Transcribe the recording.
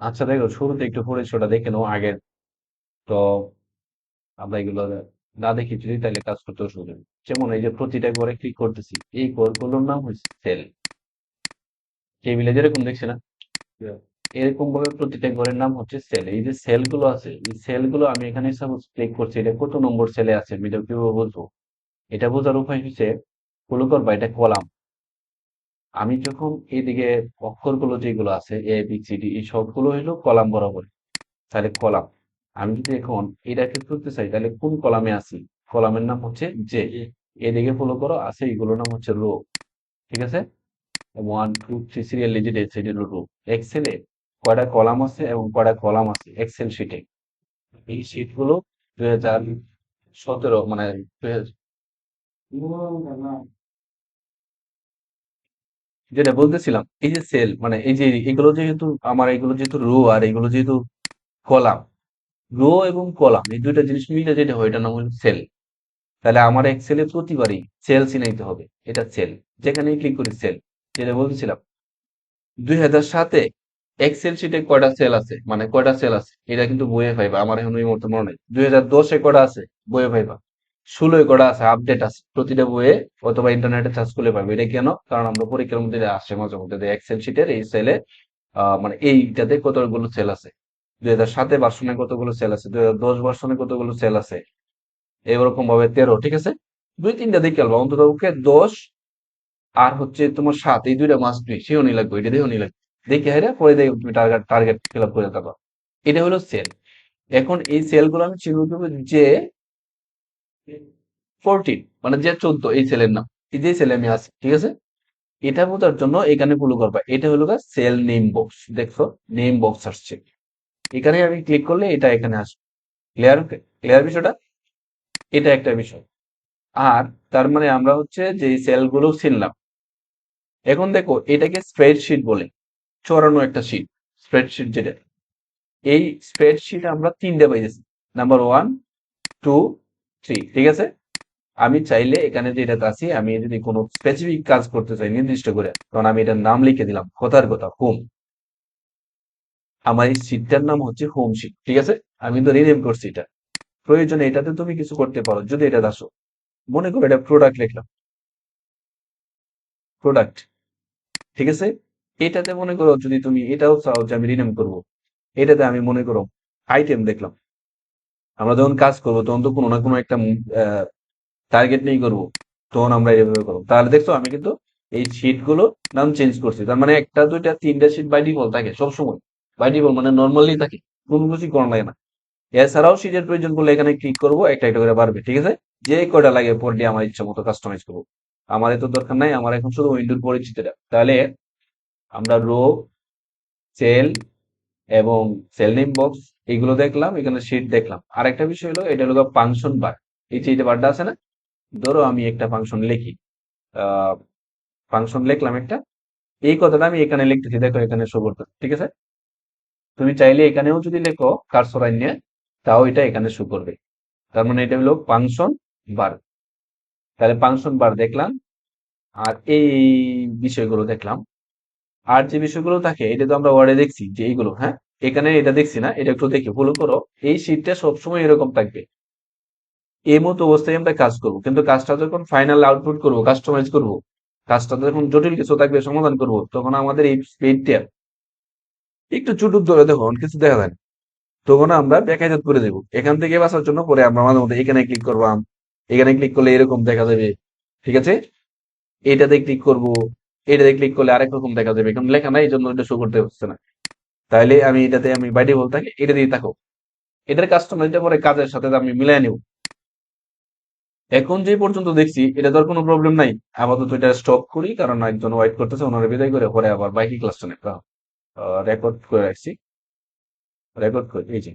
আচ্ছা দেখো শুরুতে একটু পরিচয়টা দেখে নাও আগের। তো আমরা এগুলো না দেখি যদি তাহলে কাজ করতে নেই। যেমন এই যে প্রতিটা ঘরে ক্লিক করতেছি, এই ঘরগুলোর নাম হচ্ছে সেল টেবিলে যেরকম দেখছি না? এরকম ভাবে প্রতিটা ঘরের নাম হচ্ছে সেল এই যে সেলগুলো আছে, এই সেলগুলো আমি এখানে সাপোজ ক্লিক করছি, এটা কত নম্বর সেলে আছে? এটা কীভাবে বুঝব এটা বোঝার উপায় হচ্ছে ফলো করবা এটা কলাম। আমি যখন এইদিকে অক্ষরগুলো যেগুলো আছে এ বি সি ডি এই সবগুলো হলো কলাম বরাবর। তাহলে কলাম। আমি যদি এখন এটাকে করতে চাই, তাহলে কোন কলামে আছি? কলামের নাম হচ্ছে যে এদিকে ফলো করো, আছে এগুলোর নাম হচ্ছে রো ঠিক আছে? ওয়ান টু থ্রি সিরিয়াল লিজিট সেটি রো এক্সেলে কয়টা কলাম আছে এবং কয়টা কলাম আছে এক্সেল শিটে এই শিটগুলো দুই হাজার সতেরো মানে দুই হাজার- যেটা বলতেছিলাম, এই যে সেল মানে এই যে এগুলো যেহেতু, আমার এগুলো যেহেতু রো আর এগুলো যেহেতু কলাম রো এবং কলাম এই দুইটা জিনিস মিলে যেটা হয় এটা নাম হলো সেল তাহলে আমার এক্সেলে প্রতিবারই সেল চিনাইতে হবে, এটা সেল যেখানে ক্লিক করি সেল যেটা বলতেছিলাম। দুই হাজার সাতে এক্সেল শিটে কয়টা সেল আছে? মানে কয়টা সেল আছে? এটা কিন্তু বইয়ে পাইবা, আমার এখন এই মুহূর্তে মনে নেই। দুই হাজার দশে কয়টা আছে? বইয়ে পাইবা। ষোলোয় করা আছে আপডেট আছে। প্রতিটা বইয়ে অথবা ইন্টারনেটে সার্চ করলে পাবে। এটা কেন? কারণ আমরা পরীক্ষার মধ্যে আসে মাঝে মধ্যে এক্সেল শিটের এই সেলে মানে এইটাতে কতগুলো সেল আছে? দুই হাজার সাতে ভার্সনে কতগুলো সেল আছে? দুই হাজার দশ ভার্সনে কতগুলো সেল আছে? এরকম ভাবে তেরো, ঠিক আছে? দুই, তিনটা দেখে আলবা অন্তত ওকে দশ আর হচ্ছে তোমার সাত, এই দুইটা মাস দুই সেও নি লাগবে, এটা দেও নি লাগবে। দেখে হেরে পরে দেখে তুমি টার্গেট টার্গেট ফিল আপ করে দেবা এটা হলো সেল এখন এই সেলগুলো আমি চিহ্ন করব যে ফোরটিন মানে যে চোদ্দ, এই সেলের নাম। এই যে সেলে আমি আছি, ঠিক আছে? এটা বোঝার জন্য এখানে ফলো করবা। এটা হলো সেল নেম বক্স দেখছ? নেম বক্স আসছে। এখানে আমি ক্লিক করলে এটা এখানে আসবে। ক্লিয়ার ক্লিয়ার বিষয়টা? এটা একটা বিষয়। আর তার মানে আমরা হচ্ছে যে সেলগুলো চিনলাম। এখন দেখো, এটাকে স্প্রেডশিট বলে। চড়ানো একটা শিট স্প্রেডশিট যেটা। এই স্প্রেডশিট আমরা তিনটে পাইতেছি। নাম্বার ওয়ান টু থ্রি ঠিক আছে? আমি চাইলে এখানে যে এটাতে আছি, আমি যদি কোনো স্পেসিফিক কাজ করতে চাই, নির্দিষ্ট করে, তখন আমি এটার নাম লিখে দিলাম, কথার কথা হোম আমার এই শিটটার নাম হচ্ছে হোম শিট ঠিক আছে? আমি তো রিনেম করছি এটা। প্রয়োজনে এটাতে তুমি কিছু করতে পারো, যদি এটা আসো। মনে করো এটা প্রোডাক্ট লিখলাম। প্রোডাক্ট ঠিক আছে? এটাতে মনে করো যদি তুমি এটাও চাও যে আমি রিনেম করব, এটাতে আমি মনে করো আইটেম দেখলাম। আমরা যখন কাজ করব, তখন তো কোনো না কোনো একটা টার্গেট নেই করব। তখন আমরা এইভাবে করব। তাহলে দেখছ, আমি কিন্তু এই শিটগুলো নাম চেঞ্জ করছি। তার মানে একটা, দুইটা, তিনটা শিট বাই ডিফল্ট থাকে সবসময়। বাই ডিফল্ট মানে নর্মালি থাকে, কোনো কিছু করা লাগে না। এছাড়াও শিটের প্রয়োজন পড়লে এখানে ক্লিক করব, একটা একটা করে বাড়বে, ঠিক আছে? যে কয়টা লাগে পর দিয়ে আমার ইচ্ছা মতো কাস্টমাইজ করব। আমার এত দরকার নাই, আমার এখন শুধু উইন্ডোর পরিচিতিটা। তাহলে আমরা রো সেল এবং সেল নেম বক্স এগুলো দেখলাম, এখানে শিট দেখলাম। আর একটা বিষয় হলো, এটা হলো ফাংশন বার এই যে বারটা আছে না? ধরো আমি একটা ফাংশন লিখি। ফাংশন লিখলাম একটা। এই কথাটা আমি এখানে লিখতেছি, দেখো এখানে শো করতে ঠিক আছে? তুমি চাইলে এখানেও যদি লেখো কারসর নিয়ে, তাও এটা এখানে শো করবে। তার মানে এটা হলো ফাংশন বার তাহলে ফাংশন বার দেখলাম। আর এই বিষয়গুলো দেখলাম। আর যে বিষয়গুলো থাকে, এটা তো আমরা ওয়ার্ডে দেখছি যে এইগুলো হ্যাঁ? এখানে এটা দেখছি না, এটা একটু দেখি ফলো করো। এই শীটটা সবসময় এরকম থাকবে। এই মতো অবস্থায় আমরা কাজ করব, কিন্তু কাজটা যখন ফাইনাল আউটপুট করব কাস্টমাইজ করব, কাজটা যখন জটিল কিছু থাকবে, সমাধান করব, তখন আমাদের এই স্পিডটা একটু চুটুক ধরে দেখুন কিছু দেখা যায় তখন আমরা ব্যাকাইজাত করে দেবো। এখান থেকে বাঁচার জন্য পরে আমরা মাঝে মধ্যে এখানে ক্লিক করবাম এখানে ক্লিক করলে এরকম দেখা যাবে, ঠিক আছে? এটাতে ক্লিক করব এটাতে ক্লিক করলে আরেক রকম দেখা যাবে। এখন লেখা নাই, এই জন্য এটা শো করতে হচ্ছে না। তাহলে আমি এটাতে আমি বাইরে বল থাকি, এটা দিয়ে থাকো। এটার কাস্টমাইজটা পরে কাজের সাথে আমি মিলাই নেব। এখন যে পর্যন্ত দেখছি, এটা তো আর কোনো প্রবলেম নাই। আপাতত এটা স্টপ করি, কারণ একজন ওয়েট করতেছে, ওনারা বিদায় করে পরে আবার বাইকি ক্লাসটা নেই রেকর্ড করে রাখছি। রেকর্ড করে, এই যে।